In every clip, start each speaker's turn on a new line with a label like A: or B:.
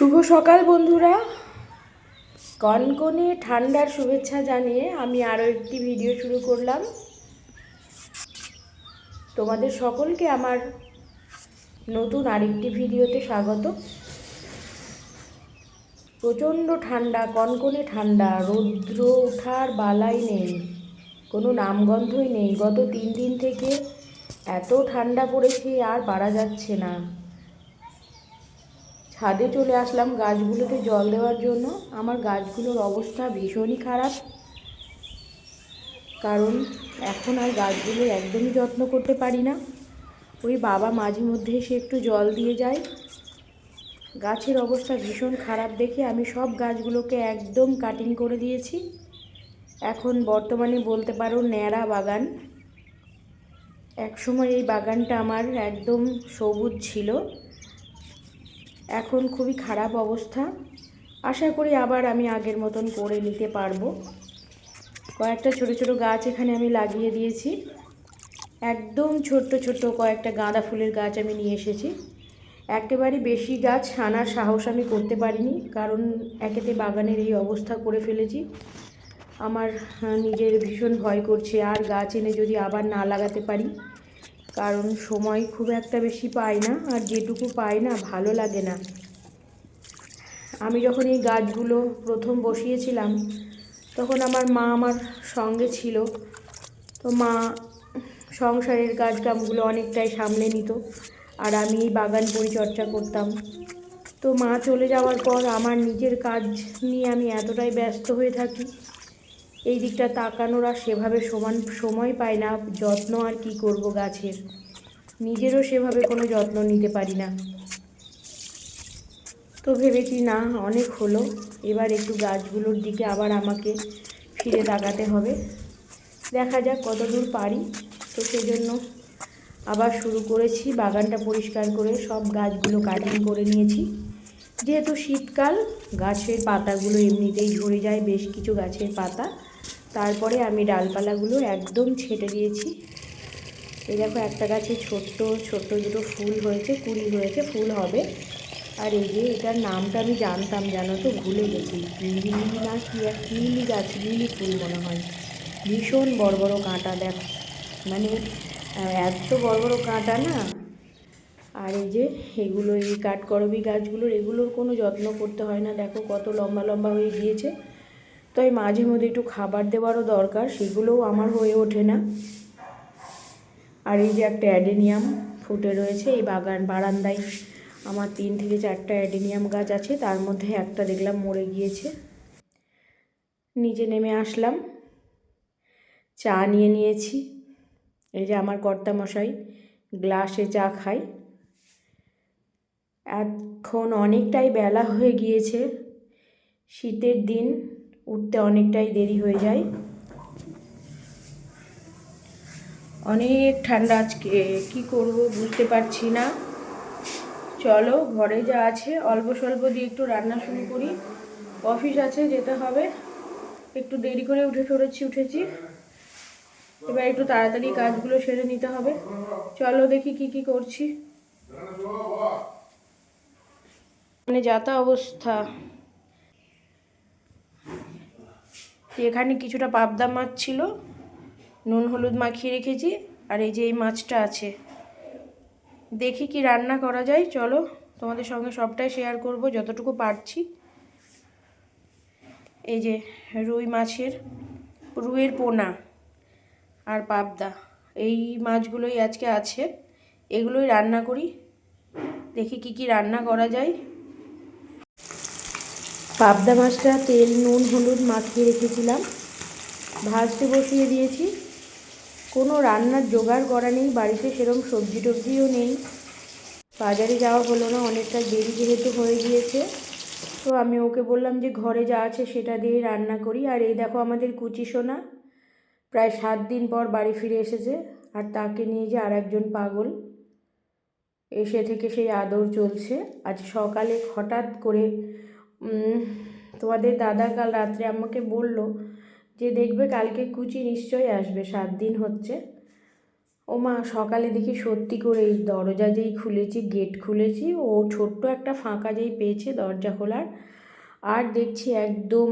A: শুভ সকাল, বন্ধুরা। কনকনে ঠান্ডার শুভেচ্ছা জানিয়ে আমি আরও একটি ভিডিও শুরু করলাম। তোমাদের সকলকে আমার নতুন আরেকটি ভিডিওতে স্বাগত। প্রচণ্ড ঠান্ডা, কনকনে ঠান্ডা, রৌদ্র ওঠার বালাই নেই, কোনো নামগন্ধই নেই। গত তিন দিন থেকে এত ঠান্ডা পড়েছে, আর পারা যাচ্ছে না। ছাদে চলে আসলাম গাছগুলোতে জল দেওয়ার জন্য। আমার গাছগুলোর অবস্থা ভীষণই খারাপ। কারণ এখন আর গাছগুলো একদমই যত্ন করতে পারি না। ওই বাবা মাঝে মধ্যে এসে একটু জল দিয়ে যায়। গাছের অবস্থা ভীষণ খারাপ দেখে আমি সব গাছগুলোকে একদম কাটিং করে দিয়েছি। এখন বর্তমানে বলতে পারো ন্যাড়া বাগান। একসময় এই বাগানটা আমার একদম সবুজ ছিল। এখন খুবই খারাপ অবস্থা। আশা করি আবার আমি আগের মতন করে নিতে পারব। কয়েকটা ছোট ছোট গাছ এখানে আমি লাগিয়ে দিয়েছি। একদম ছোট্ট ছোট্ট কয়েকটা গাঁদা ফুলের গাছ আমি নিয়ে এসেছি। একেবারে বেশি গাছ আনার সাহস আমি করতে পারিনি, কারণ একেতে বাগানের এই অবস্থা করে ফেলেছি। আমার নিজের ভীষণ ভয় করছে, আর গাছ এনে যদি আবার না লাগাতে পারি। কারণ সময় খুব একটা বেশি পাই না আর যেটুকু পাই না ভালো লাগে না। আমি যখন এই গাছগুলো প্রথম বসিয়েছিলাম, তখন আমার মা আমার সঙ্গে ছিল। তো মা সংসারের কাজ কামগুলো অনেকটাই সামলে নিত আর আমি এই বাগান পরিচর্যা করতাম। তো মা চলে যাওয়ার পর আমার নিজের কাজ নিয়ে আমি এতটাই ব্যস্ত হয়ে থাকি এই দিকটা তাকানোর সেভাবে সমান সময় পাই না, যত্ন আর কি করব গাছের? নিজেরও সেভাবে কোনো যত্ন নিতে পারি না। তো ভেবেছি, না, অনেক হলো, এবার একটু গাছগুলোর দিকে আবার আমাকে ফিরে তাকাতে হবে। দেখা যাক কতদূর পারি। তো সেজন্য আবার শুরু করেছি, বাগানটা পরিষ্কার করে সব গাছগুলো কাটিং করে নিয়েছি। যেহেতু শীতকাল, গাছের পাতাগুলো এমনিতেই ঝরে যায়, বেশ কিছু গাছের পাতা। তারপরে আমি ডালপালাগুলো একদম ছেটে দিয়েছি। এই দেখো একটা গাছে ছোট্ট ছোট্ট দুটো ফুল হয়েছে, কুড়ি হয়েছে, ফুল হবে। আর এই যে এটার নামটা আমি জানতাম, জানো তো, ভুলে গেছি। লিলি না কি এক লিলি গাছ, লিলি ফুল মনে হয়। ভীষণ বড় বড় কাঁটা, দেখ। মানে এত বড় বড় কাঁটা না? আর এই যে এগুলো এই কাঠকরবি গাছগুলোর, এগুলোর কোনো যত্ন করতে হয় না। দেখো কত লম্বা লম্বা হয়ে গিয়েছে। তাই মাঝে মধ্যে একটু খাবার দেওয়ারও দরকার, সেগুলোও আমার হয়ে ওঠে না। আর এই যে একটা অ্যাডেনিয়াম ফুটে রয়েছে, এই বাগান বারান্দায় আমার তিন থেকে চারটা অ্যাডেনিয়াম গাছ আছে, তার মধ্যে একটা দেখলাম মরে গিয়েছে। নিচে নেমে আসলাম, চা নিয়ে নিয়েছি। এই যে আমার কর্তামশাই গ্লাসে চা খাই এখন অনেকটাই বেলা হয়ে গিয়েছে, শীতের দিন। উঠতে অনেকটাই দেরি হয়ে যায়। অনেক ঠান্ডা আজকে, কি করব বুঝতে পারছি না। চলো, ঘরে যা আছে, অল্প স্বল্প দিয়ে একটু রান্না শুরু করি। অফিস আছে, যেতে হবে। একটু দেরি করে উঠে পড়েছি, উঠেছি। এবার একটু তাড়াতাড়ি কাজগুলো সেরে নিতে হবে। চলো দেখি কি কি করছি। মানে যাতা অবস্থা। এখানে কিছুটা পাবদা মাছ ছিল। নুন, হলুদ মাখিয়ে রেখেছি আর এই যে এই মাছটা আছে। দেখি কি রান্না করা যায়। চলো তোমাদের সঙ্গে সবটাই শেয়ার করব যতটুকু পারছি। এই যে রুই মাছের, রুইয়ের পোনা আর পাবদা। এই মাছগুলোই আজকে আছে। এগুলোই রান্না করি। দেখি কি কি রান্না করা যায়। পাবদা মাছটা তেল, নুন, হলুদ মাখিয়ে রেখেছিলাম। ভাজতে বসিয়ে দিয়েছি। কোনো রান্নার জোগাড় করা নেই, বাড়িতে সেরকম সবজি টবজিও নেই। বাজারে যাওয়া হলো না, অনেকটা দেরি যেহেতু হয়ে গিয়েছে। তো আমি ওকে বললাম যে ঘরে যা আছে সেটা দিয়েই রান্না করি। আর এই দেখো আমাদের কুচি সোনা, প্রায় সাত দিন পর বাড়ি ফিরে এসেছে। আর তাকে নিয়ে যে আর একজন পাগল, এসে থেকে সেই আদর চলছে। আজ সকালে হঠাৎ করে তোমাদের দাদা কাল রাত্রে আমাকে বলল যে, দেখবে কালকে কুচি নিশ্চয়ই আসবে, সাত দিন হচ্ছে। ও মা সকালে দেখি সত্যি করে এই দরজা যেই খুলেছি, গেট খুলেছি, ও ছোট্ট একটা ফাঁকা যেই পেয়েছে দরজা খোলার, আর দেখছি একদম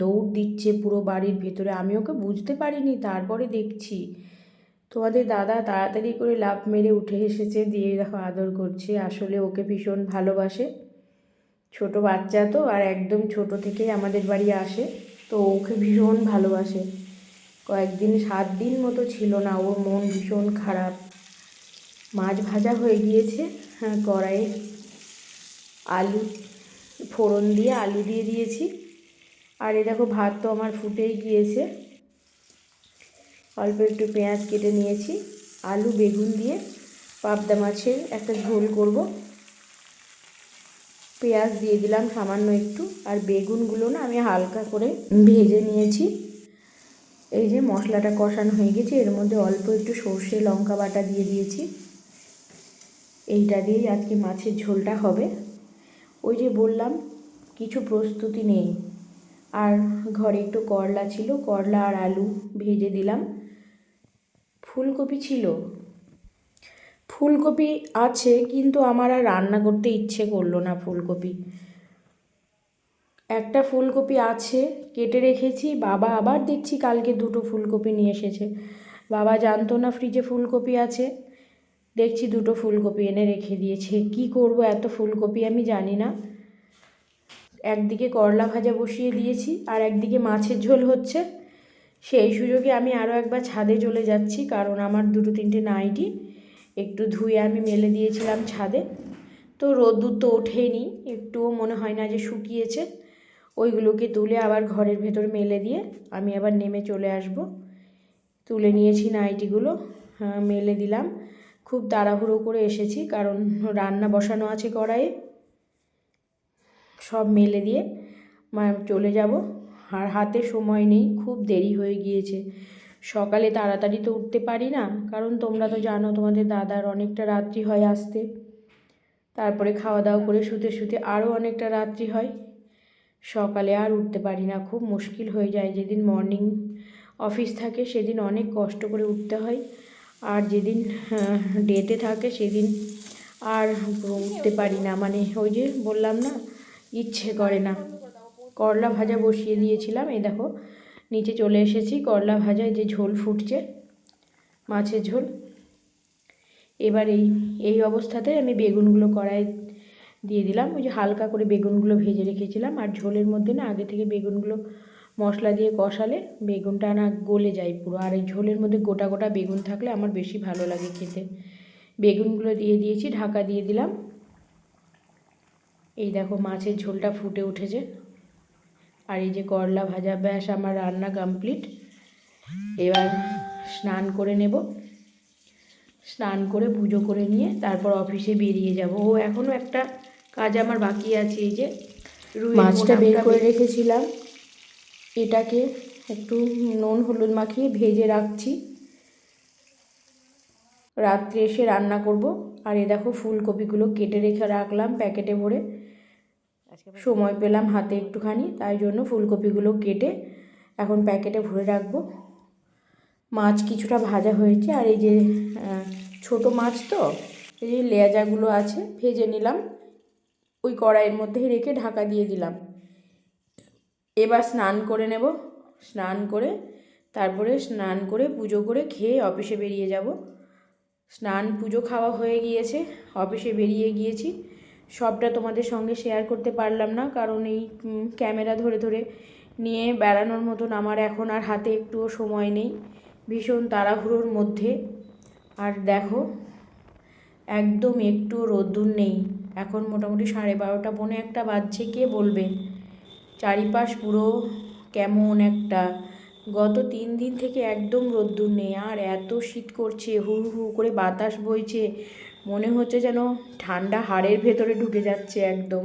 A: দৌড় দিচ্ছে পুরো বাড়ির ভেতরে। আমি ওকে বুঝতে পারিনি, তারপরে দেখছি। তোমাদের দাদা তাড়াতাড়ি করে লাফ মেরে উঠে এসেছে, দিয়ে দেখো আদর করছে, আসলে ওকে ভীষণ ভালোবাসে। ছোট বাচ্চা তো, আর একদম ছোট থেকেই আমাদের বাড়ি আসে। তো ওকে ভীষণ ভালোবাসে। কয়েকদিন, সাত দিন মতো ছিল না, ওর মন ভীষণ খারাপ। মাছ ভাজা হয়ে গিয়েছে হ্যাঁ কড়াইয়ে আলু, ফোড়ন দিয়ে আলু দিয়ে দিয়েছি। আর এ দেখো, ভাত তো আমার ফুটেই গিয়েছে। অল্প একটু পেঁয়াজ কেটে নিয়েছি। আলু, বেগুন দিয়ে পাবদা মাছের একটা ঝোল করব। পেঁয়াজ দিয়ে দিলাম সামান্য একটু, আর বেগুনগুলো না আমি হালকা করে ভেজে নিয়েছি। এই যে মশলাটা কষানো হয়ে গেছে, এর মধ্যে অল্প একটু সর্ষে লঙ্কা বাটা দিয়ে দিয়েছি। এইটা দিয়েই আজকে মাছের ঝোলটা হবে। ওই যে বললাম, কিছু প্রস্তুতি নেই। আর ঘরে একটু করলা ছিল, করলা আর আলু ভেজে দিলাম। ফুলকপি ছিল ফুলকপি আছে, কিন্তু আমার আর রান্না করতে ইচ্ছে করল না ফুলকপি। একটা ফুলকপি আছে, কেটে রেখেছি, বাবা আবার দেখছি কালকে দুটো ফুলকপি নিয়ে এসেছে। বাবা জানতো না ফ্রিজে ফুলকপি আছে, দেখছি দুটো ফুলকপি এনে রেখে দিয়েছে। কি করব, এত ফুলকপি আমি জানি না। একদিকে করলা ভাজা বসিয়ে দিয়েছি, আর একদিকে মাছের ঝোল হচ্ছে। সেই সুযোগে আমি আরও একবার ছাদে চলে যাচ্ছি, কারণ আমার দুটো তিনটে নাইটি একটু ধুয়ে আমি মেলে দিয়েছিলাম ছাদে। তো রোদ্দুর তো ওঠেনি একটুও মনে হয় না যে শুকিয়েছে। ওইগুলোকে তুলে আবার ঘরের ভেতর মেলে দিয়ে আমি আবার নেমে চলে আসব। তুলে নিয়েছি নাইটিগুলো হ্যাঁ, মেলে দিলাম। খুব তাড়াহুড়ো করে এসেছি কারণ রান্না বসানো আছে কড়াইয়ে। সব মেলে দিয়ে চলে যাব। আর হাতে সময় নেই খুব দেরি হয়ে গিয়েছে। সকালে তাড়াতাড়ি তো উঠতে পারি না, কারণ তোমরা তো জানো তোমাদের দাদার অনেকটা রাত্রি হয় আসতে। তারপরে খাওয়া দাওয়া করে শুতে শুতে আরও অনেকটা রাত্রি হয়। সকালে আর উঠতে পারি না, খুব মুশকিল হয়ে যায়। যেদিন মর্নিং অফিস থাকে, সেদিন অনেক কষ্ট করে উঠতে হয়। আর যেদিন ডেতে থাকে, সেদিন আর উঠতে পারি না। মানে ওই যে বললাম না, ইচ্ছে করে না। করলা ভাজা বসিয়ে দিয়েছিলাম, এই দেখো নিচে চলে এসেছি, করলা ভাজায় যে ঝোল ফুটছে, মাছের ঝোল। এবার এই এই অবস্থাতে আমি বেগুনগুলো কড়াই দিয়ে দিলাম। ওই যে হালকা করে বেগুনগুলো ভেজে রেখেছিলাম, আর ঝোলের মধ্যে না আগে থেকে বেগুনগুলো মশলা দিয়ে কষালে বেগুনটা না গলে যায় পুরো। আর এই ঝোলের মধ্যে গোটা গোটা বেগুন থাকলে আমার বেশি ভালো লাগে খেতে। বেগুনগুলো দিয়ে দিয়েছি, ঢাকা দিয়ে দিলাম। এই দেখো মাছের ঝোলটা ফুটে উঠেছে। আর এই যে করলা ভাজা ব্যাস আমার রান্না কমপ্লিট এবার স্নান করে নেব। স্নান করে পুজো করে নিয়ে তারপর অফিসে বেরিয়ে যাব। ও এখনও একটা কাজ আমার বাকি আছে এই যে মাছটা বের করে রেখেছিলাম। এটাকে একটু নুন হলুদ মাখিয়ে ভেজে রাখছি। রাত্রে এসে রান্না করব। আর এ দেখো ফুলকপিগুলো কেটে রেখে রাখলাম প্যাকেটে ভরে। সময় পেলাম হাতে একটুখানি তাই জন্য ফুলকপিগুলো কেটে এখন প্যাকেটে ভরে রাখব। মাছ কিছুটা ভাজা হয়েছে আর এই যে ছোট মাছ তো এই যে লেয়াজাগুলো আছে ভেজে নিলাম। ওই কড়াইয়ের মধ্যেই রেখে ঢাকা দিয়ে দিলাম। এবার স্নান করে নেব। স্নান করে তারপরে স্নান করে পুজো করে খেয়ে অফিসে বেরিয়ে যাব। স্নান পুজো খাওয়া হয়ে গিয়েছে অফিসে বেরিয়ে গিয়েছি। সবটা তোমাদের সঙ্গে শেয়ার করতে পারলাম না। কারণ এই ক্যামেরা ধরে ধরে নিয়ে বেড়ানোর মতন আমার এখন আর হাতে একটুও সময় নেই। ভীষণ তাড়াহুড়োর মধ্যে। আর দেখো, একদম একটু রোদ্দুর নেই। এখন মোটামুটি সাড়ে বারোটা, পৌনে একটা বাজছে, কে বলবে? চারিপাশ পুরো কেমন একটা। গত তিন দিন থেকে একদম রোদ্দুর নেই। আর এত শীত করছে হু হু করে বাতাস বইছে। মনে হচ্ছে যেন ঠান্ডা হাড়ের ভেতরে ঢুকে যাচ্ছে একদম।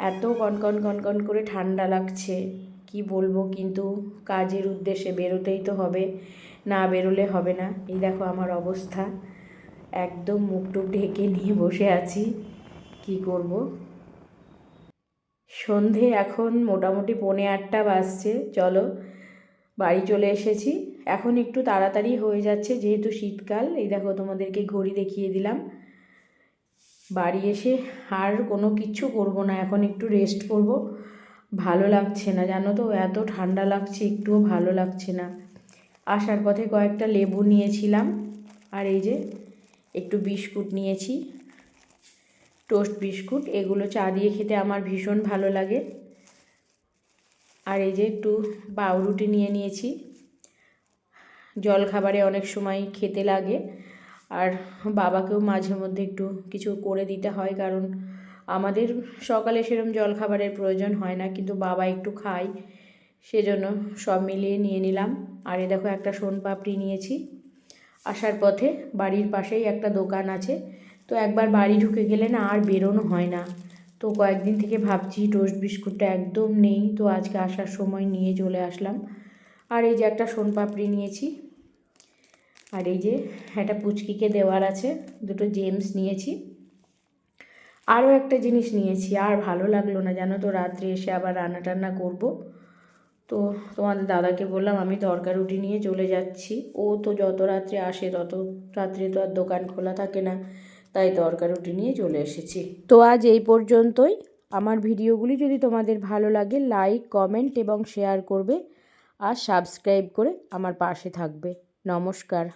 A: এত কনকন কনকন করে ঠান্ডা লাগছে। কি বলব কিন্তু কাজের উদ্দেশ্যে বেরোতেই তো হবে, না বেরোলে হবে না। এই দেখো আমার অবস্থা। একদম মুখ টুক ঢেকে নিয়ে বসে আছি। কি করব? সন্ধে এখন মোটামুটি পৌনে আটটা বাজছে। চলো, বাড়ি চলে এসেছি। এখন একটু তাড়াতাড়ি হয়ে যাচ্ছে যেহেতু শীতকাল। এই দেখো তোমাদেরকে ঘড়ি দেখিয়ে দিলাম। বাড়ি এসে আর কোনো কিচ্ছু করব না, এখন একটু রেস্ট করব। ভালো লাগছে না, জানো তো, এত ঠান্ডা লাগছে, একটুও ভালো লাগছে না। আসার পথে কয়েকটা লেবু নিয়েছিলাম, আর এই যে একটু বিস্কুট নিয়েছি, টোস্ট বিস্কুট। এগুলো চা দিয়ে খেতে আমার ভীষণ ভালো লাগে। আর এই যে একটু পাউরুটি নিয়ে নিয়েছি। জল খাবারে অনেক সময় খেতে লাগে। আর বাবাকেও মাঝে মধ্যে একটু কিছু করে দিতে হয় কারণ আমাদের সকালে সেরম জল খাবারের প্রয়োজন হয় না, কিন্তু বাবা একটু খায়। সেজন্য সব মিলিয়ে নিয়ে নিলাম। আর এ দেখো একটা সোনপাপড়ি নিয়েছি। আসার পথে বাড়ির পাশেই একটা দোকান আছে। তো একবার বাড়ি ঢুকে গেলে না আর বেরোনো হয় না। তো কয়েকদিন থেকে ভাবছি টোস্ট বিস্কুটটা একদম নেই। তো আজকে আসার সময় নিয়ে চলে আসলাম। আর এই যে একটা সোনপাপড়ি নিয়েছি। আর এই যে একটা পুচকিকে দেওয়ার আছে, দুটো জেমস নিয়েছি। আরও একটা জিনিস নিয়েছি, আর ভালো লাগল না, জানো তো, রাত্রে এসে আবার রান্না টান্না করব। তো তোমাদের দাদাকে বললাম, আমি তরকা রুটি নিয়ে চলে যাচ্ছি। ও তো যত রাত্রে আসে, তত রাত্রে তো আর দোকান খোলা থাকে না, তাই তরকা রুটি নিয়ে চলে এসেছি। তো আজ এই পর্যন্তই। আমার ভিডিওগুলি যদি তোমাদের ভালো লাগে, লাইক, কমেন্ট এবং শেয়ার করবে আর সাবস্ক্রাইব করে আমার পাশে থাকবে। নমস্কার।